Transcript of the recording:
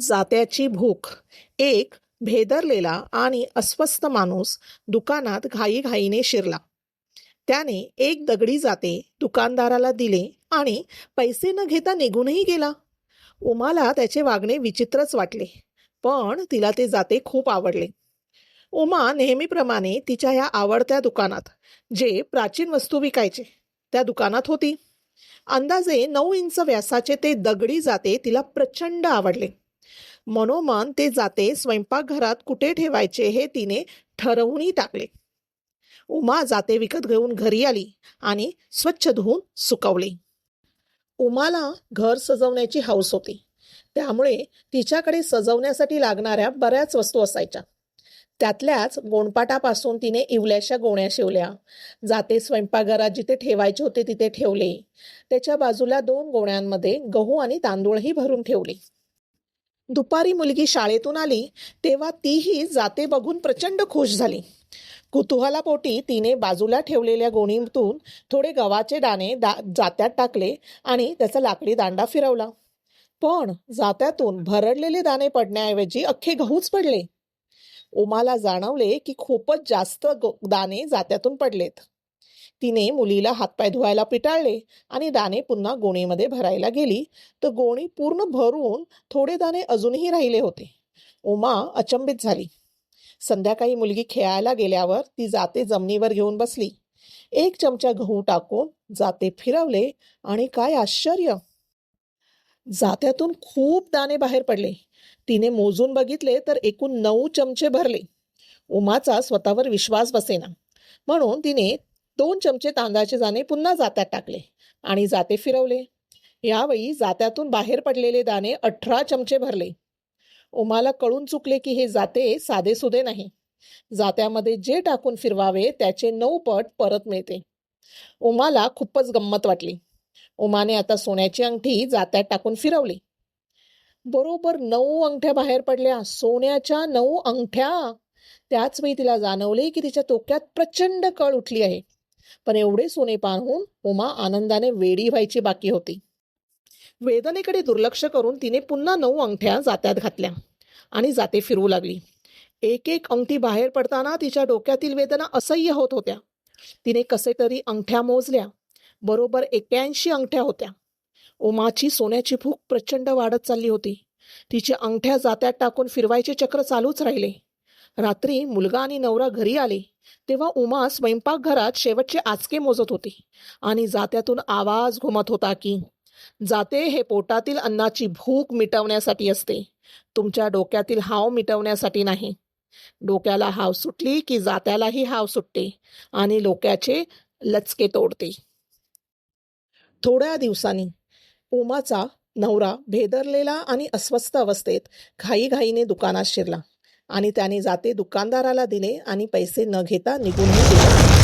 जात्याची भूक. एक भेदरलेला आणि अस्वस्थ माणूस दुकानात घाईघाईने शिरला. त्याने एक दगडी जाते दुकानदाराला दिले आणि पैसे न घेता निघूनही गेला. उमाला त्याचे वागणे विचित्रच वाटले पण तिला ते जाते खूप आवडले. उमा नेहमीप्रमाणे तिच्या या आवडत्या दुकानात जे प्राचीन वस्तू विकायचे त्या दुकानात होती. अंदाजे नऊ इंच व्यासाचे ते दगडी जाते तिला प्रचंड आवडले. मनोमन ते जाते स्वयंपाकघरात कुठे ठेवायचे हे तिने ठरवूनही टाकले. उमा जाते विकत घेऊन घरी आली आणि स्वच्छ धुवून सुकवली. उमाला घर सजवण्याची हौस होती. त्यामुळे तिच्याकडे सजवण्यासाठी लागणाऱ्या बऱ्याच वस्तू असायच्या. त्यातल्याच गोणपाटापासून तिने इवल्याशा गोण्या शिवल्या. जाते स्वयंपाकघरात जिथे ठेवायचे होते तिथे ठेवले. त्याच्या बाजूला दोन गोण्यांमध्ये गहू आणि तांदूळही भरून ठेवले. दुपारी मुलगी शाळेतून आली तेव्हा तीही जाते बघून प्रचंड खुश झाली. कुतूहलापोटी तिने बाजूला ठेवलेल्या गोणीतून थोडे गव्हाचे दाणे दा जात्यात टाकले आणि त्याचा लाकडी दांडा फिरवला. पण जात्यातून भरडलेले दाणे पडण्याऐवजी अख्खे गहूच पडले. उमाला जाणवले की खूपच जास्त गो- दाणे जात्यातून पडलेत. तिने मुलीला हातपाय धुवायला पिटाळले आणि दाणे पुन्हा गोणीमध्ये भरायला गेली. तर गोणी पूर्ण भरून थोडे दाणे अजूनही राहिले होते. उमा अचंबित झाली. संध्याकाळी मुलगी खेळायला गेल्यावर ती जाते जमिनीवर घेऊन बसली. एक चमचा गहू टाकून जाते फिरवले आणि काय आश्चर्य! जात्यातून खूप दाणे बाहेर पडले. तिने मोजून बघितले तर एकूण नऊ चमचे भरले. उमाचा स्वतःवर विश्वास बसेना. म्हणून तिने दोन चमचे तांदळाचे दाणे पुन्हा जात्यात टाकले आणि जाते फिरवले. यावेळी जात्यातून बाहेर पडलेले दाणे अठरा चमचे भरले. उमाला कळून चुकले की हे जाते साधेसुधे नाही. जात्यामध्ये जे टाकून फिरवावे त्याचे नऊ पट परत मिळते. उमाला खूपच गंमत वाटली. उमाने आता सोन्याची अंगठी जात्यात टाकून फिरवली. बरोबर नऊ अंगठ्या बाहेर पडल्या. सोन्याच्या नऊ अंगठ्या. त्याच वेळी तिला जाणवले की तिच्या तोक्यात प्रचंड कळ उठली आहे. पण एवढे सोने पाहून उमा आनंदाने वेडी व्हायची बाकी होती. वेदनेकडे दुर्लक्ष करून तिने पुन्हा नऊ अंगठ्या जात्यात घातल्या आणि जाते फिरवू लागली. एक एक अंगठी बाहेर पडताना तिच्या डोक्यातील वेदना असह्य होत होत्या. तिने कसे तरी अंगठ्या मोजल्या. बरोबर एक्क्याऐंशी अंगठ्या होत्या. उमाची सोन्याची भूक प्रचंड वाढत चालली होती. तिच्या अंगठ्या जात्यात टाकून फिरवायचे चक्र चालूच राहिले. रात्री मुलगा आणि नवरा घरी आले तेव्हा उमा स्वयंपाकघरात शेवटचे आचके मोजत होती आणि जात्यातून आवाज घुमत होता की जाते हे पोटातील अन्नाची भूक मिटवण्यासाठी असते. तुमच्या डोक्यातील हाव मिटवण्यासाठी नाही. डोक्याला हाव सुटली की जात्यालाही हाव सुटते आणि लोक्याचे लचके तोडते. थोड्या दिवसांनी उमाचा नवरा भेदरलेला आणि अस्वस्थ अवस्थेत घाईघाईने दुकानात शिरला. आणि त्याने जाते दुकानदाराला दिले आणि पैसे न घेता निघूनही गेला.